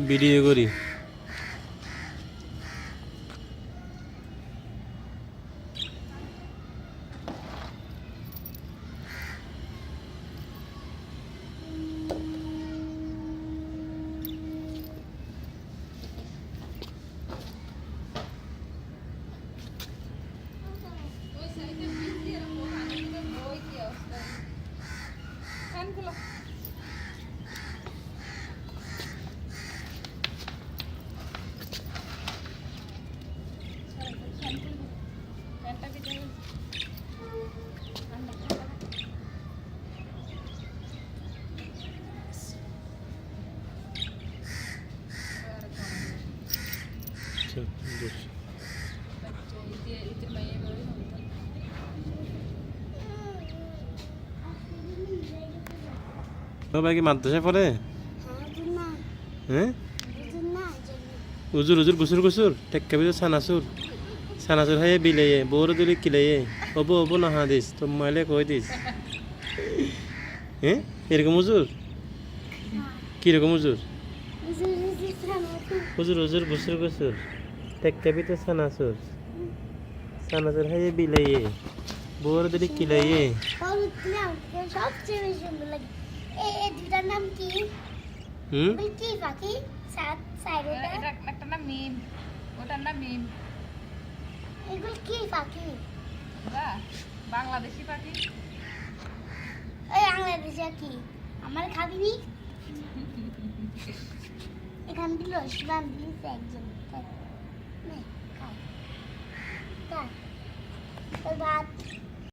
Video করি। সবাই কি মাদ্রাসায় পড়ে? হ্যাঁ উজুর উজুর গুসুর গুসুর। টেক্কা বিজু সানাসুর সানাসুর হাইয়ে বিলাইয়ে বৌর দিলি কিলাইয়ে অবো অবো না হা দিস তো মাইলে কই দিস? হ্যাঁ? এরকম উজুর কীরকম উজুর উজুর উজুর গুসুর গুসুর টেক্কা বিজু সানাসুর। সানাসুর হাইয়ে বিলাইয়ে বৌর দিলি কিলাইয়ে সবচেয়ে সুন্দর লাগে এই এই দুটার নাম কি হুম কি পাখি? সাত সাইড এটা একটা নাম মিম। ওটার নাম মিম। এগুলো কি পাখি? বাংলাদেশি পাখি। ওই বাংলাদেশে কি আমার খাবি নি এখান দিল সুদান দিয়েছে একজন। ভাত?